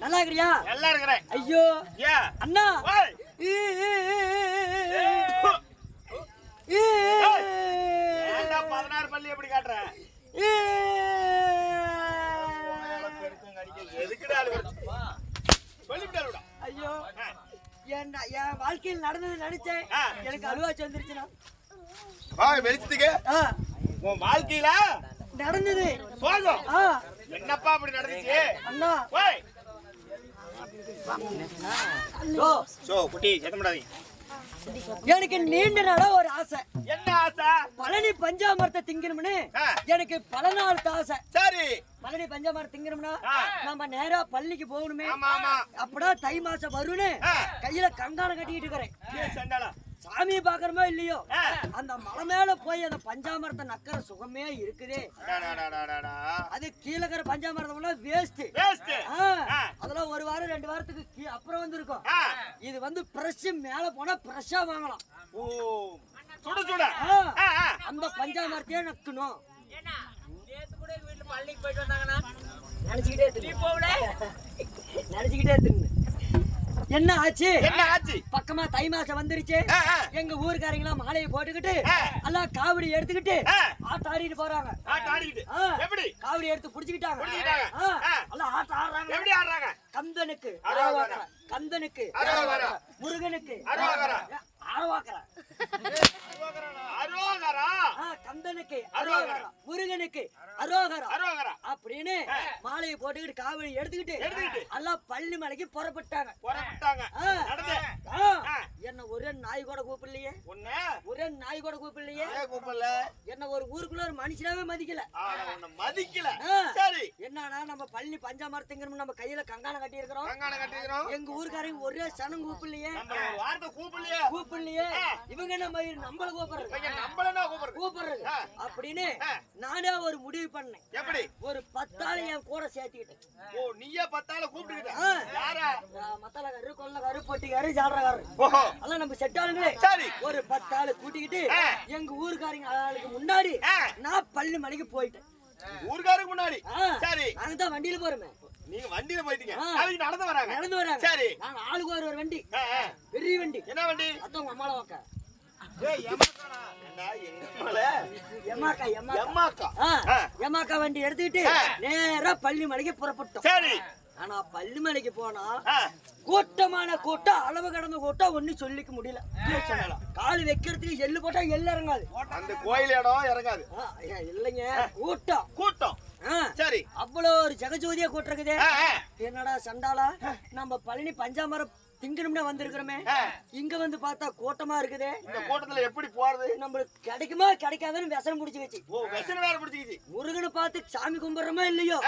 நல்லா இருக்கிறியா நல்லா இருக்கிறேன் ஐயோ அண்ணா பதினாறு பள்ளி எப்படி காட்டுற? ஈ. எதுக்குடா அழுகுற? சொல்லிவிட்டாருடா. ஐயோ. என் என் வாழ்க்கையில் நடந்தது நினைச்சேன் ஆ. எனக்கு அழுவாச்சு வந்துருச்சுண்ணா. வா, வெளிச்சத்துக்கு. ஆ, உன் வாழ்க்கையில? நடந்தது. என்னப்பா அப்படி நடந்துச்சு? அண்ணா ஓய் ஓ சோ குட்டி சத்தமிடாதீங்க எனக்கு நீண்ட நாளா ஒரு ஆசை. என்ன ஆசை? பழனி பஞ்சாமரத்தை திங்கணும்னு. எனக்கு பல நாள் ஆசை. சரி. பழனி பஞ்சாமரம் திங்கணும்னா. நம்ம நேரா பள்ளிக்கு போகணுமே. அப்படா தை மாசம் வரும்னு. கையில கங்காணம் கட்டிட்டு இருக்கிறேன். சாமியை பாக்குறமோ இல்லையோ. அந்த மலை மேல போய் அந்த பஞ்சாமரத்தை நக்கிற சுகமே இருக்குதே. அடாடாடாடாடா. அது கீழே இருக்கிற பஞ்சாமரத்தெல்லாம் வேஸ்ட். அதெல்லாம் ஒரு வாரம் ரெண்டு வாரத்துக்கு அப்புறம் வந்திருக்கும். ஆ. இது வந்து ஃப்ரெஷ் மேல போனா ஃப்ரெஷ்ஷா வாங்கலாம். ஓ. சுட. அந்த பஞ்சாமரத்தையே நக்கணும். நேத்து கூட வீட்டுல பள்ளிக்கு போயிட்டு வந்தாங்கன்னா நினைச்சுக்கிட்டே நினைச்சுக்கிட்டே தின்னு என்ன ஆச்சு என்ன ஆச்சு பக்கமா தை மாசம் வந்துருச்சு. எங்க ஊருக்காரங்களாம் மாலையை போட்டுக்கிட்டு. எல்லாம் காவடி எடுத்துக்கிட்டு. ஆட்ட ஆடிட்டு போறாங்க. எப்படி காவடி எடுத்து புடிச்சுக்கிட்டாங்க. எல்லாம் ஆட்ட ஆடுறாங்க எப்படி ஆடுறாங்க கந்தனுக்கு. கந்தனுக்கு. முருகனுக்கு அரோகரா. அரோகரா? கந்தனுக்கு அரோகரா. முருகனுக்கு அரோகரா. அரோகரா. அப்படின்னு மாலையை போட்டுக்கிட்டு காவடி எடுத்துக்கிட்டு எடுத்துக்கிட்டு. எல்லாம் பள்ளி மலைக்கு புறப்பட்டாங்க. என்ன ஒரே நாய் கூட கூப்பிடலையே? ஒரே நாய் கூட கூப்பிடலையே? கூப்பிடல. என்ன ஒரு ஊருக்குள்ள ஒரு மனுஷனாவே மதிக்கல. மதிக்கல. சரி. என்னன்னா நம்ம பள்ளி பஞ்சாமரத்துங்கிறோம் நம்ம கையில கங்காணம் கட்டி இருக்கிறோம் எங்க ஊருக்காரங்க ஒரே சனம் கூப்பிடலையே? வார்த்தை கூப்பிடலையே? கூப்பிடலையே. இவங்க நம்ம நம்மள கூப்பிடுறது. நம்மள கூப்பிடுறது. அப்படின்னு. நானே ஒரு முடிவு பண்ணேன். எப்படி? ஒரு பத்தாள் என் கூட சேர்த்துக்கிட்டேன் ஓ நீயே பத்தால கூப்பிட்டுக்கிட்ட? ஆ. யாரா? மத்தலகாரு கொள்ளக்காரு பொட்டிக்காரு ஓஹோ. அதெல்லாம் நம்ம செட் ஆளுங்களே. சரி. ஒரு பத்து ஆளு கூட்டிக்கிட்டு. எங்க ஊருக்காரங்க ஆளுக்கு முன்னாடி. நான் பள்ளி மலைக்கு போயிட்டேன். ஊருக்காருக்கு முன்னாடி. சரி. நாங்க தான் வண்டியில போறோமே. நீங்க வண்டியில போயிட்டீங்க. நடந்து வராங்க. நடந்து வராங்க. சரி. நாங்க ஆளுக்கு ஒரு வண்டி. பெரிய வண்டி. என்ன வண்டி? அத்தவங்க அம்மால வாக்க எம்மாக்கா வண்டி எடுத்துக்கிட்டு. நேரா பள்ளி மலைக்கு புறப்பட்டோம். சரி. ஆனா பள்ளி மலைக்கு போனா. கூட்டமான கூட்டம் அளவு கடந்த கூட்டம் ஒண்ணும் சொல்லிக்க முடியல. கால் வைக்கிறதுக்கு எள்ளு போட்டா எள்ளு இறங்காது. அந்த கோயில் இடம் இறங்காது. இல்லைங்க. கூட்டம். கூட்டம். சரி. அவ்வளோ ஒரு ஜெகஜோதியா கூட்டம் இருக்குதே. என்னடா சண்டாளா? நம்ம பழனி பஞ்சாமரம் திங்கணும்னு வந்திருக்கிறோமே. இங்க வந்து பார்த்தா கூட்டமா இருக்குதே. இந்த கூட்டத்துல எப்படி போறது? நம்மளுக்கு கிடைக்குமா கிடைக்காதுன்னு விஷம் முடிச்சு வச்சு ஓ வெசன வேற பிடிச்சிக்கிச்சு. முருகனை பார்த்து சாமி கும்பிடுறோமோ இல்லையோ.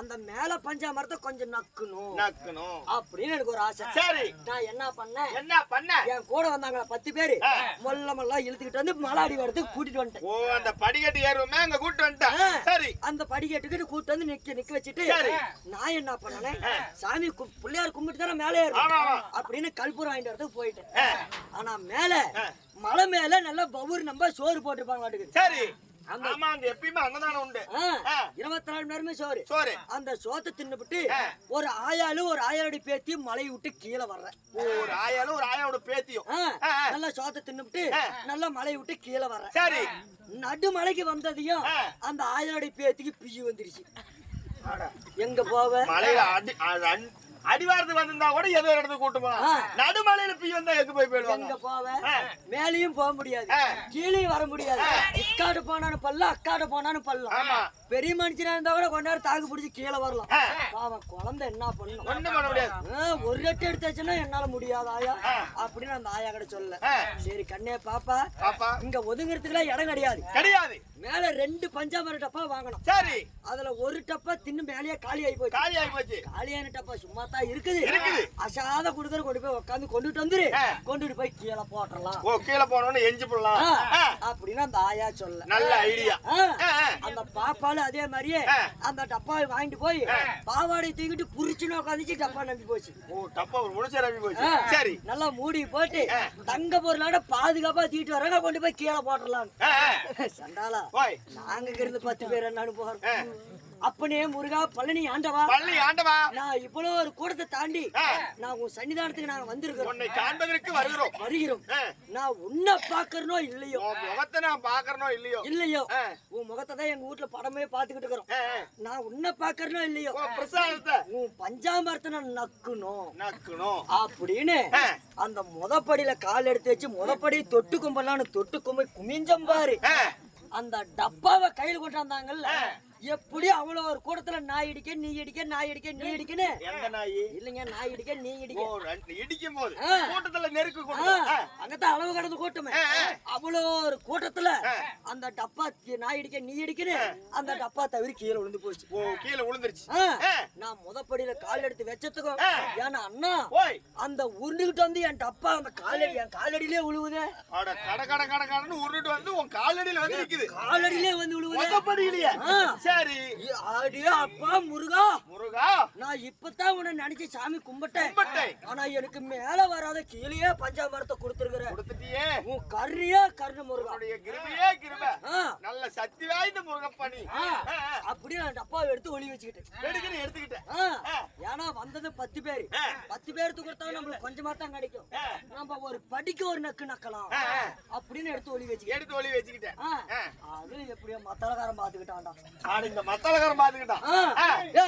அந்த மேல பஞ்சாமரத்தை கொஞ்சம் நக்கணும். நக்கணும். அப்படின்னு எனக்கு ஒரு ஆசை. சரி. நான் என்ன பண்ணேன்? என்ன பண்ண? என் கூட வந்தாங்களா பத்து பேரு. மொல்ல மொல்லா இழுத்துக்கிட்டு வந்து மலாடி வரதுக்கு கூட்டிட்டு வந்துட்டேன். ஓ அந்த படிக்கட்டு ஏறுவோமே அங்க கூட்டு வந்துட்டேன். அந்த படிக்கட்டுக்கிட்டு கூட்டு வந்து நிக்க நிக்க வச்சுட்டு. நான் என்ன பண்ணேன் சாமி பிள்ளையார் கும்பிட்டு தானே மேலே. அப்படின்னு கல்பூரம் வாங்கிட்டு வரதுக்கு போயிட்டேன். ஆனா மேல மலை மேல நல்லா பவுர் நம்ம சோறு போட்டிருப்பாங்க சரி ஆமா அங்க எப்பயுமே அன்னதானம் உண்டு. இருபத்தி நாலு மணி நேரமே சோறு சோறு அந்த சோத்தை தின்னுபிட்டு. ஒரு ஆயாலும் ஒரு ஆயாடி பேத்தி மலையை விட்டு கீழே வர்றேன் ஒரு ஆயாலும் ஒரு ஆயாவோட பேத்தியும். நல்லா சோத்தை தின்னுபிட்டு. நல்லா மலையை விட்டு கீழே வர்றேன் சரி நடுமலைக்கு வந்ததையும். அந்த ஆயாடி பேத்திக்கு பிய்யு வந்துருச்சு எங்க போவ மலையில அடிவாரத்துக்கு வந்திருந்தா கூட ஏதோ ஒரு இடத்துக்கு கூட்டு போலாம். நடுமலையில பீ வந்தா எங்க போய் போயிடுவாங்க? எங்க போவ? ஆ. மேலையும் போக முடியாது. கீழேயும் வர முடியாது. இக்காடு போனாலும் பல்லம் அக்காடு போனாலும் பல்லம் ஆமா. பெரிய மனுஷனா இருந்தா கூட கொஞ்ச நேரம் தாக்கு பிடிச்சி கீழே வரலாம். பாவம் குழந்தை என்ன பண்ணும்? ஒண்ணும் பண்ண முடியாது. ஒரு ரெட்டு எடுத்தாச்சுன்னா என்னால முடியாது ஆயா. அப்படின்னு அந்த ஆயா கிட்ட சொல்ல. ஆ. சரி கண்ணே பாப்பா. பாப்பா. இங்க ஒதுங்கிறதுக்குலாம் இடம் கிடையாது. கிடையாது. மேல ரெண்டு பஞ்சாமர டப்பா வாங்கணும். சரி. அதுல ஒரு டப்பா தின்னு மேலேயே காலி ஆகி போச்சு. காலி ஆகி போச்சு. காலியான டப்பா சும்மா தான் இருக்குது. இருக்குது. அசாத குடுக்கற கொண்டு போய் உட்காந்து கொண்டுட்டு வந்துரு. கொண்டுட்டு போய் கீழே போட்டுறலாம். ஓ கீழே போனோன்னு எஞ்சி போடலாம். அப்படின்னு அந்த ஆயா சொல்ல. நல்ல ஐடியா. ஆ, ஆ, அதே மாதிரியே. அந்த டப்பாவை வாங்கிட்டு போய் பாவாடை தூக்கிட்டு புரிச்சுன்னு உட்காந்துச்சு டப்பா நம்பி போச்சு. ஓ டப்பா ஒரு முடிச்ச ரவி போச்சு. சரி. நல்லா மூடி போட்டு தங்க பொருளோட பாதுகாப்பா தூக்கிட்டு வராங்க கொண்டு போய் கீழே போட்டுடலாம். சண்டாலா நாங்க இருந்து பத்து பேர் என்னன்னு போறோம் அப்பனே முருகா பழனி ஆண்டவா. பள்ளி ஆண்டவா. நான் இவ்வளவு ஒரு கூடத்தை தாண்டி. நான் உன் சன்னிதானத்துக்கு நாங்க வந்திருக்கிறோம். உன்னை காண்பதற்கு வருகிறோம். வருகிறோம். நான் உன்னை பாக்குறனோ இல்லையோ? முகத்தை நான் பாக்குறனோ இல்லையோ? இல்லையோ. உன் முகத்தை தான் எங்க வீட்டுல படமே பாத்துக்கிட்டு இருக்கிறோம். நான் உன்னை பாக்குறனோ இல்லையோ? பிரசாதத்தை. உன் பஞ்சாமரத்தை நான் நக்கணும். நக்கணும். அப்படின்னு. அந்த முதப்படியில கால் எடுத்து வச்சு முதப்படி தொட்டு கும்பலான்னு தொட்டு கும்பி குமிஞ்சம் பாரு. அந்த டப்பாவை கையில் கொண்டாந்தாங்கல்ல எப்படி அவ்வளவு ஒரு கூடத்துல நாய் இடிக்க நீ இடிக்க நாய் இடிக்க நீ இடிக்கன்னு? எந்த நாயி? இல்லைங்க நாய் இடிக்க நீ இடிக்க. இடிக்கும் போது. கூட்டத்துல நெருக்கு. அங்கதான் அளவு கடந்து கூட்டமே. ஆ, ஆ. அவ்வளோ ஒரு கூட்டத்துல அந்த டப்பா நாய் இடிக்க நீ இடிக்கன்னு அந்த டப்பா தவிர கீழே விழுந்து போச்சு கீழே விழுந்துருச்சு. நான் முதப்படியில கால் எடுத்து வச்சதுக்கும். ஏன்னா அண்ணா அந்த உருண்டுகிட்டு வந்து என் டப்பா அந்த காலடி என் காலடியிலே விழுவுதே. கட கட கட கடன்னு உருட்டு வந்து உன் காலடியில வந்து நிக்குது. காலடியிலே வந்து விழுவுதே. மொத்தப்படியிலையே சரி அடியே அப்பா முருகா. முருகா? நான் இப்பதான் உன்னை நினைச்சு சாமி கும்பிட்டேன். ஆனா எனக்கு மேல வராத கீழே பஞ்சாமரத்தை கொடுத்துருக்குற. கொடுத்துட்டியே. உன் கருணையே கருணை முருகா. கிருபையே கிருபை. நல்ல சக்தி வாய்ந்த முருகப்பணி ஆ, அப்படியே நான் டப்பாவை எடுத்து ஒளி வச்சுக்கிட்டேன். எடுத்துக்கிட்டேன். ஏன்னா வந்தது பத்து பேரு. பத்து பேருக்கு கொடுத்தா நம்மளுக்கு கொஞ்சமா தான் கிடைக்கும். நம்ம ஒரு படிக்க ஒரு நக்கு நக்கலாம். அப்படின்னு எடுத்து ஒளி வச்சுக்கிட்டேன். எடுத்து ஒளி வச்சுக்கிட்டேன். அது எப்படியோ மத்தளக்காரன் பாத்துக்கிட்டான்டா இந்த பாத்துக்கிட்டான்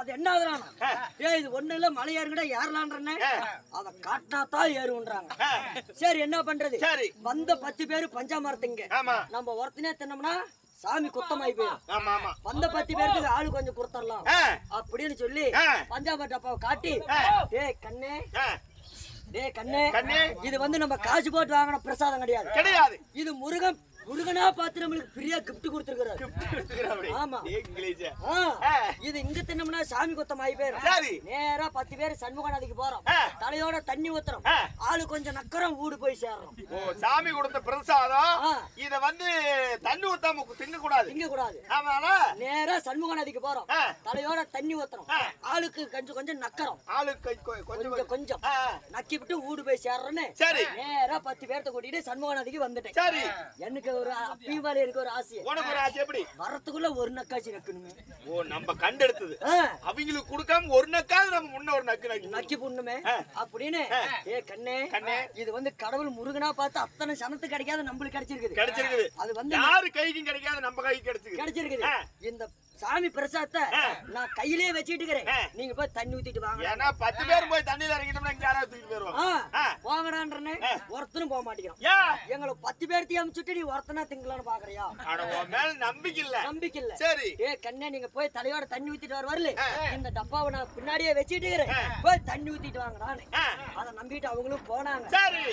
அது என்ன ஆகுறானா ஏய் இது ஒண்ணு இல்ல மலை ஏறுங்கடா அத காட்டினா தான் ஏறுன்றாங்க. சரி என்ன பண்றது? சரி. வந்த பத்து பேரு பஞ்சாமரத்துங்க நம்ம ஒருத்தனே தின்னோம்னா சாமி குத்தமாய் போயிடும் வந்த பத்து பேருக்கு ஆளு கொஞ்சம் கொடுத்துடலாம். அப்படின்னு சொல்லி டப்பாவை காட்டி டேய் கண்ணே. கண்ணே. கண்ணே. இது வந்து நம்ம காசு போட்டு வாங்கின பிரசாதம் கிடையாது. கிடையாது. இது முருகன் முருகனா பார்த்து நம்மளுக்கு ஃப்ரீயா கிஃப்ட் கொடுத்துருக்காரு. ஆமா. இது இங்க தின்னோம்னா சாமி குத்தம் ஆகி போயிரும். நேரா பத்து பேர் சண்முகநாதிக்கு போறோம். தலையோட தண்ணி ஊத்துறோம். ஆளு கொஞ்சம் நக்கரம் ஊடு போய் சேர்றோம் ஓ சாமி கொடுத்த பிரசாதம். இத வந்து தண்ணி ஊத்தாம திங்க கூடாது திங்க கூடாது ஆமாடா நேரா சண்முகநாதிக்கு போறோம். தலையோட தண்ணி ஊத்துறோம். ஆளுக்கு கொஞ்சம் கொஞ்சம் நக்கரம். ஆளு கை கொ- கொஞ்சம் கொஞ்சம். நக்கி விட்டு ஊடு போய் சேர்றோன்னு சரி. நேரா பத்து பேர்த்த கூட்டிட்டு சண்முகநாதிக்கு வந்துட்டேன். சரி. எனக்கு ஒரு அப்பீவால எனக்கு ஒரு ஆசை. உனக்கு ஒரு ஆசை எப்படி? வரத்துக்குள்ள ஒரு நக்காச்சி நக்கணுமே. ஓ நம்ம கண்டெடுத்தது. அவங்களுக்கு கொடுக்காம ஒரு நக்காவது நம்ம முன்ன ஒரு நக்கு நக்கு. நக்கி புண்ணுமே. அப்படின்னு ஏ கண்ணே கண்ணே. இது வந்து கடவுள் முருகனா பார்த்து அத்தனை சனத்துக்கு கிடைக்காத நம்மளுக்கு கிடைச்சிருக்குது. கிடைச்சிருக்குது. அது வந்து யாரு கைக்கும் கிடைக்காது நம்ம கைக்கு கிடைச்சிருக்கு கிடைச்சிருக்குது. இந்த சாமி பிரசாதத்தை நான் கையிலே வச்சிட்டு இருக்கிறேன். நீங்க போய் தண்ணி ஊத்திட்டு வாங்க. ஏன்னா பத்து பேர் போய் தண்ணியில இறங்கிட்டோம்னா யாராவது தூக்கிட்டு ஒருத்தனும் போக மாட்டேங்கிறான். ஏன் எங்களை பத்து பேர்த்தையும் அமுச்சுட்டு நீ ஒருத்தனா திங்கலான்னு பாக்குறியா? மேல நம்பிக்கை இல்ல. நம்பிக்கை இல்ல. சரி. ஏ கண்ணே நீங்க போய் தலையோட தண்ணி ஊத்திட்டு வர வரல. இந்த டப்பாவை நான் பின்னாடியே வச்சிட்டு இருக்கிறேன் போய் தண்ணி ஊத்திட்டு வாங்கடான்னு. அதை நம்பிட்டு அவங்களும் போனாங்க. சரி.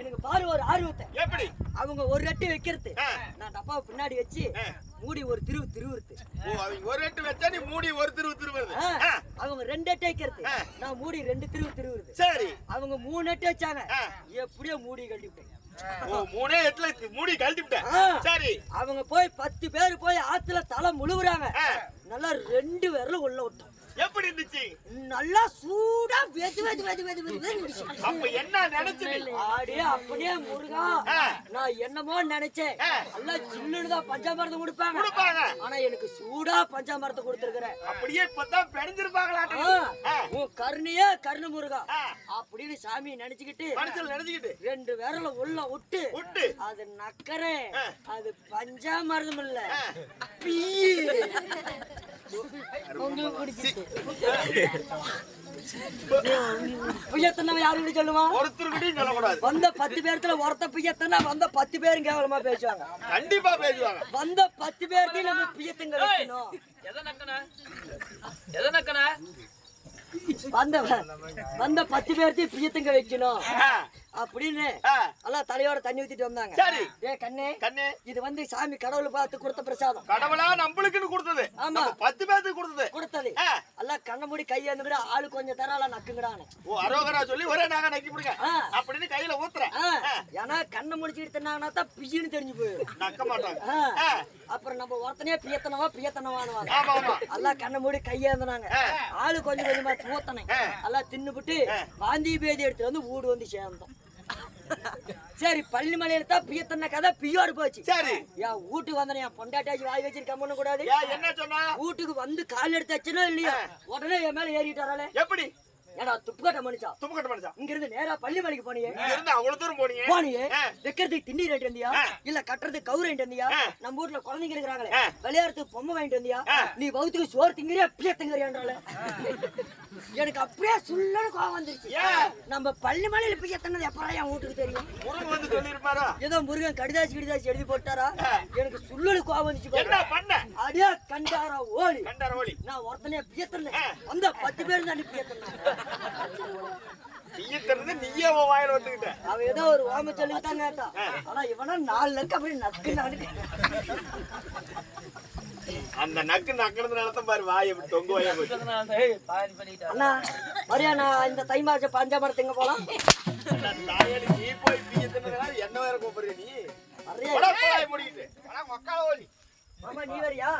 எனக்கு பாரு ஒரு ஆர்வத்தை. எப்படி? அவங்க ஒரு ரெட்டு வைக்கிறது. நான் டப்பாவை பின்னாடி வச்சு மூடி ஒரு திருவு திருவுறுத்து. ஓ அவங்க ஒரு எட்டு வச்சா நீ மூடி ஒரு திருவு திருவுறது. அவங்க ரெண்டு எட்டு வைக்கிறது. நான் மூடி ரெண்டு திருவு திருவுறுது. சரி. அவங்க மூணு எட்டு வச்சாங்க. எப்படியோ மூடி கட்டிவிட்டேன் மூணே எட்டுல மூடி கழட்டி விட்டேன் ஆ. சரி. அவங்க போய் பத்து பேர் போய் ஆத்துல தலை முழுகுறாங்க. நல்லா ரெண்டு விரலும் உள்ள விட்டோம். எப்படி இருந்துச்சு நல்லா சூடா வெது வெது வெது வெது வெது இருந்துச்சு. அப்ப என்ன நினைச்சு நீ? அப்படியே முருகா. நான் என்னமோ நினைச்சேன். நல்லா ஜில்லுன்னு தான் பஞ்சாமிரதம் கொடுப்பாங்க கொடுப்பாங்க ஆனா எனக்கு சூடா பஞ்சாமிரதம் கொடுத்துருக்கிறேன் அப்படியே இப்பதான் பெணிஞ்சிருப்பாங்களாட்டம் ஆ. உன் கருணையே கருணை முருகா. அப்படின்னு சாமி நினைச்சுக்கிட்டு நினைச்சுக்கிட்டு ரெண்டு விரல உள்ள விட்டு விட்டு அது நக்கரே. அது பஞ்சாமிரதம் இல்ல ஆ. பீ உங்களுக்கு பிடிச்சிட்டு புயத்தனவன் யாரு இப்படி சொல்லுவான் ஒருத்தருக்கிட்டையும் சொல்லக்கூடாது. வந்த பத்து பேர்த்துல ஒருத்த பியத்தனா வந்த பத்து பேரும் கேவலமா பேசுவாங்க. கண்டிப்பா பேசுவாங்க. வந்த பத்து பேர்த்தையும் நம்ம பியத்துங்க வைக்கணும். வந்த வந்த பத்து பேர்த்தையும் பியத்துங்க வைக்கணும். அப்படின்னு. எல்லாம் தலையோட தண்ணி ஊத்திட்டு வந்தாங்க. சரி. ஏ கண்ணே கண்ணு. இது வந்து சாமி கடவுள் பார்த்து கொடுத்த பிரசாதம். கடவுளா நம்மளுக்குன்னு கொடுத்தது. ஆமா. பத்து பேருக்கு கொடுத்தது. கொடுத்தது. எல்லாம் கண்ண மூடி கையேந்து கூட ஆளு கொஞ்சம் தரால நக்குங்கடான்னு. ஓ அரோகரா சொல்லி ஒரே நாங்க நக்கி விடுங்க. ஆ. அப்படின்னு கையில ஊத்துறேன். ஏன்னா கண்ணை முடிச்சுட்டு தின்னாங்கன்னா தான் பிஜின்னு தெரிஞ்சு போயிடும். நக்க மாட்டாங்க. அப்புறம் நம்ம ஒருத்தனே பியத்தனவா பியத்தனவானுவாங்க எல்லாம் கண்ணை மூடி கையேந்தினாங்க ஆளு கொஞ்சம் கொஞ்சமா தூத்தனை எல்லாம் தின்னுபிட்டு வாந்தி பேதி எடுத்து வந்து வீடு வந்து சேர்ந்தோம். சரி பள்ளிமலையில தான் பியத்தன்ன கதை பியோடு போச்சு. சரி. என் வீட்டுக்கு வந்தேன் என் பொண்டாட்டாச்சு வாய் வச்சிருக்க பண்ண கூடாது? என்ன சொன்னா? வீட்டுக்கு வந்து கால் எடுத்து வச்சுனோ இல்லையா உடனே என் மேல ஏறிட்டாராலே எப்படி? ஏடா துப்புக்கட்ட மனுஷா? துப்புக்கட்ட மனுஷா? இங்க இருந்து நேரா பள்ளிமலைக்கு போனியே. இங்க இருந்து அவ்வளவு தூரம் போனீங்க போனியே. ஆ. வைக்கிறதுக்கு திண்டி ரெண்டு வந்தியா? இல்ல கட்டுறதுக்கு கவுரு ரெண்டு வந்தியா? ஆ. நம்ம வீட்டுல குழந்தைங்க இருக்கிறாங்களே. ஆ. விளையாடுறதுக்கு பொம்மை வாங்கிட்டு வந்தியா. நீ வகுத்துக்கு சோறு திங்கிறியா பிள்ளை திங்கறியான்றால எனக்கு அப்படியே சுள்ளன கோவம் வந்துருச்சு? நம்ம பிள்ளை தின்னது எப்பறம் என் வீட்டுக்கு தெரியும்? முருகன் வந்து சொல்லிருப்பாரா ஏதோ முருகன் கடிதாசி கிடிதாசி எழுதி போட்டாரா? எனக்கு சுள்ளனு கோவம் வந்துச்சு. என்ன பண்ண? அடியே கண்டாரா ஓலி. கண்டார ஓலி. நான் ஒருத்தனே பியத்தன அந்த பத்து பேர் தான் பியத்தன நீயே தெரிஞ்சு நீயே உன் வாயில வந்துகிட்ட அவன் ஏதோ ஒரு ஓம சொல்லி தான் கேட்டான் ஆனா இவனா நாலு லக்கு அப்படி நக்கு நானுக்கு அந்த நக்கு நக்கிறதுனால தான் பாரு வாய் எப்படி தொங்கு வாய போச்சு. அண்ணா மரியா நான் இந்த தை மாசம் பஞ்சாமரத்துங்க போலாம். தாயாளி நீ போய் பீய தின்னதுனால என்ன வேற கூப்பிடுற நீ? போடா, மூடிக்கிட்டு. ஆனா மக்கால ஓலி மாமா நீ வரியா?